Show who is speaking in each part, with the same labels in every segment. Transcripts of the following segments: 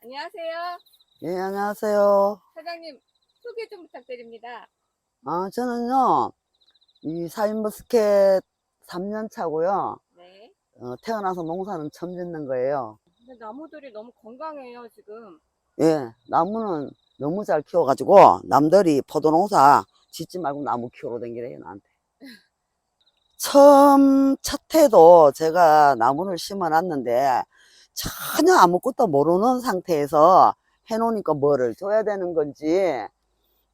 Speaker 1: 안녕하세요.
Speaker 2: 예, 안녕하세요.
Speaker 1: 사장님, 소개 좀 부탁드립니다.
Speaker 2: 아, 저는요, 이 사인버스켓 3년 차고요.
Speaker 1: 네.
Speaker 2: 어, 태어나서 농사는 처음 짓는 거예요.
Speaker 1: 근데 나무들이 너무 건강해요, 지금.
Speaker 2: 예, 나무는 너무 잘 키워가지고, 남들이 포도농사 짓지 말고 나무 키우러 다니래요, 나한테. 처음 첫 해도 제가 나무를 심어 놨는데, 전혀 아무것도 모르는 상태에서 해놓으니까 뭐를 줘야 되는 건지,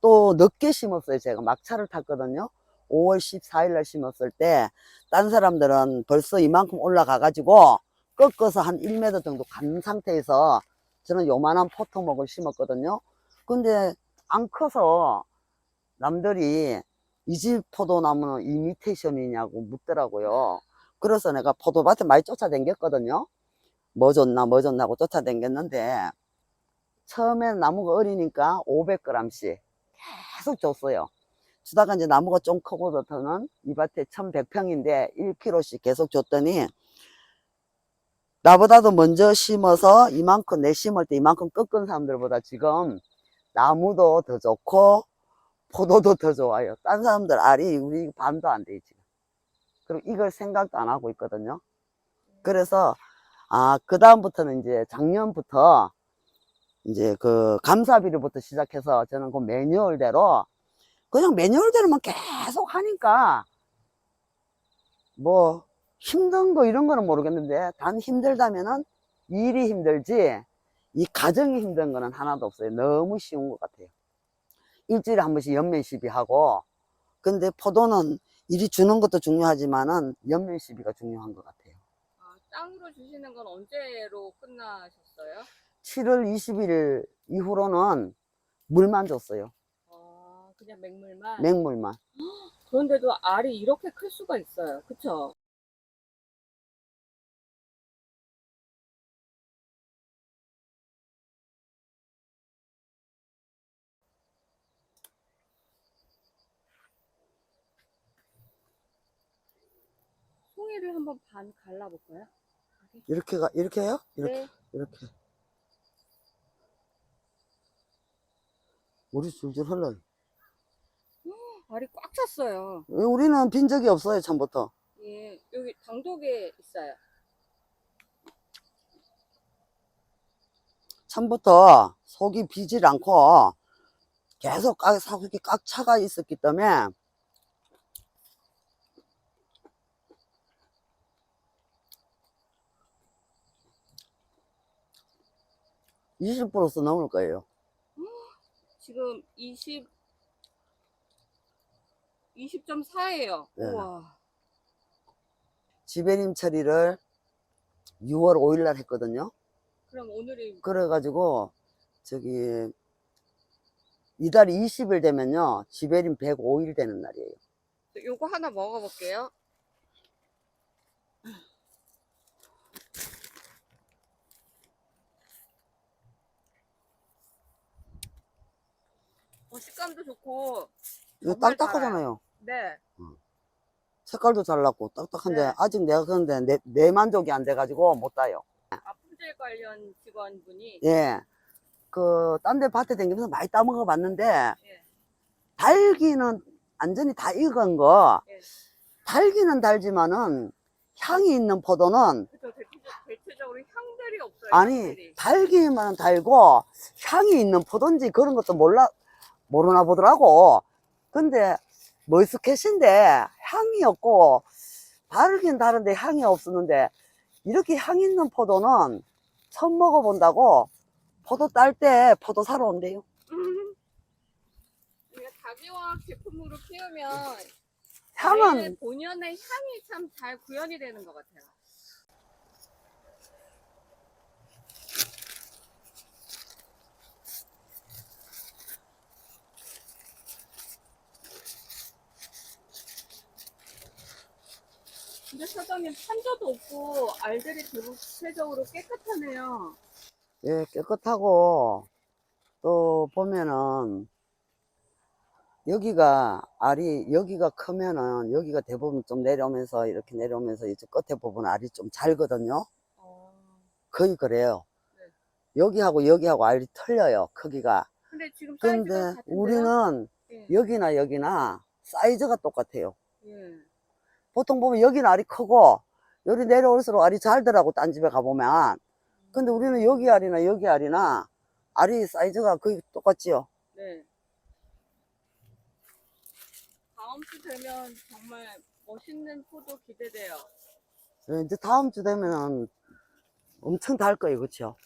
Speaker 2: 또 늦게 심었어요. 제가 막차를 탔거든요. 5월 14일 날 심었을 때, 딴 사람들은 벌써 이만큼 올라가 가지고, 꺾어서 한 1m 정도 간 상태에서, 저는 요만한 포토목을 심었거든요. 근데 안 커서 남들이 이 집 포도나무는 이미테이션이냐고 묻더라고요. 그래서 내가 포도밭에 많이 쫓아다녔거든요. 뭐 줬나, 뭐 줬나고 쫓아다녔는데, 처음엔 나무가 어리니까 500g씩 계속 줬어요. 주다가 이제 나무가 좀 크고부터는 이 밭에 1100평인데 1kg씩 계속 줬더니, 나보다도 먼저 심어서 이만큼, 내 심을 때 이만큼 꺾은 사람들보다 지금 나무도 더 좋고, 포도도 더 좋아요. 딴 사람들 알이 우리 반도 안 돼, 지금. 그리고 이걸 생각도 안 하고 있거든요. 그래서, 아, 그 다음부터는 이제 작년부터 이제 그 감사비료부터 시작해서 저는 그 매뉴얼대로 그냥 매뉴얼대로만 계속 하니까 뭐 힘든 거 이런 거는 모르겠는데 단 힘들다면은 일이 힘들지 이 가정이 힘든 거는 하나도 없어요. 너무 쉬운 것 같아요. 일주일에 한 번씩 연면 시비하고 근데 포도는 일이 주는 것도 중요하지만은 연면 시비가 중요한 것 같아요.
Speaker 1: 아, 땅으로 주시는 건 언제로 끝나셨어요?
Speaker 2: 7월 20일 이후로는 물만 줬어요.
Speaker 1: 아, 그냥 맹물만?
Speaker 2: 맹물만.
Speaker 1: 그런데도 알이 이렇게 클 수가 있어요. 그쵸? 송이를 한번 반 갈라볼까요?
Speaker 2: 이렇게 가, 이렇게 해요? 이렇게,
Speaker 1: 네.
Speaker 2: 이렇게. 우리 줄줄 흘러요.
Speaker 1: 알이 꽉 찼어요.
Speaker 2: 우리는 빈 적이 없어요, 처음부터.
Speaker 1: 예, 여기 당독에 있어요.
Speaker 2: 처음부터 속이 비질 않고 계속 꽉, 속이 꽉 차가 있었기 때문에 (20%서) 넘을 거예요
Speaker 1: 지금 20, 20.4예요.
Speaker 2: 네.
Speaker 1: 우와.
Speaker 2: 지배림 처리를 6월 5일 날 했거든요
Speaker 1: 그럼 오늘이
Speaker 2: 그래가지고 저기 이달 20일 되면요 지배림 105일 되는 날이에요
Speaker 1: 요거 하나 먹어볼게요. 어, 식감도 좋고,
Speaker 2: 이거
Speaker 1: 정말
Speaker 2: 딱딱하잖아요
Speaker 1: 네.
Speaker 2: 색깔도 잘 났고 딱딱한데
Speaker 1: 네.
Speaker 2: 아직 내가 그런데 내, 내 만족이 안 돼가지고 못 따요
Speaker 1: 아, 품질 관련 직원분이,
Speaker 2: 예. 그, 딴 데 밭에 다니면서 많이 따먹어 봤는데,
Speaker 1: 예.
Speaker 2: 달기는 완전히 다 익은 거,
Speaker 1: 예.
Speaker 2: 달기는 달지만은, 향이 있는 포도는,
Speaker 1: 그쵸, 대체적, 대체적으로 향들이 없어요.
Speaker 2: 아니,
Speaker 1: 향들이.
Speaker 2: 달기만 달고, 향이 있는 포도인지 그런 것도 몰라, 모르나 보더라고. 근데, 머스켓인데, 향이 없고, 다르긴 다른데 향이 없었는데, 이렇게 향 있는 포도는 처음 먹어본다고, 포도 딸 때 포도 사러 온대요.
Speaker 1: 음. 다기화학 제품으로 키우면
Speaker 2: 향은
Speaker 1: 본연의 향이 참 잘 구현이 되는 것 같아요. 근데 사장님 판저도 없고 알들이 대체적으로 깨끗하네요.
Speaker 2: 예, 깨끗하고 또 보면은 여기가 알이 여기가 크면은 여기가 대부분 좀 내려오면서 이렇게 내려오면서 이쪽 끝에 부분 알이 좀 잘거든요.
Speaker 1: 어,
Speaker 2: 거의 그래요.
Speaker 1: 네.
Speaker 2: 여기하고 여기하고 알이 틀려요, 크기가.
Speaker 1: 근데 지금
Speaker 2: 근데? 우리는
Speaker 1: 예.
Speaker 2: 여기나 여기나 사이즈가 똑같아요.
Speaker 1: 예.
Speaker 2: 보통 보면 여기는 알이 크고, 여기 내려올수록 알이 잘더라고, 딴 집에 가보면. 근데 우리는 여기 알이나 여기 알이나 알이 사이즈가 거의 똑같지요.
Speaker 1: 네. 다음 주 되면 정말 멋있는 포도 기대돼요.
Speaker 2: 예, 이제 다음 주 되면 엄청 달 거예요, 그쵸?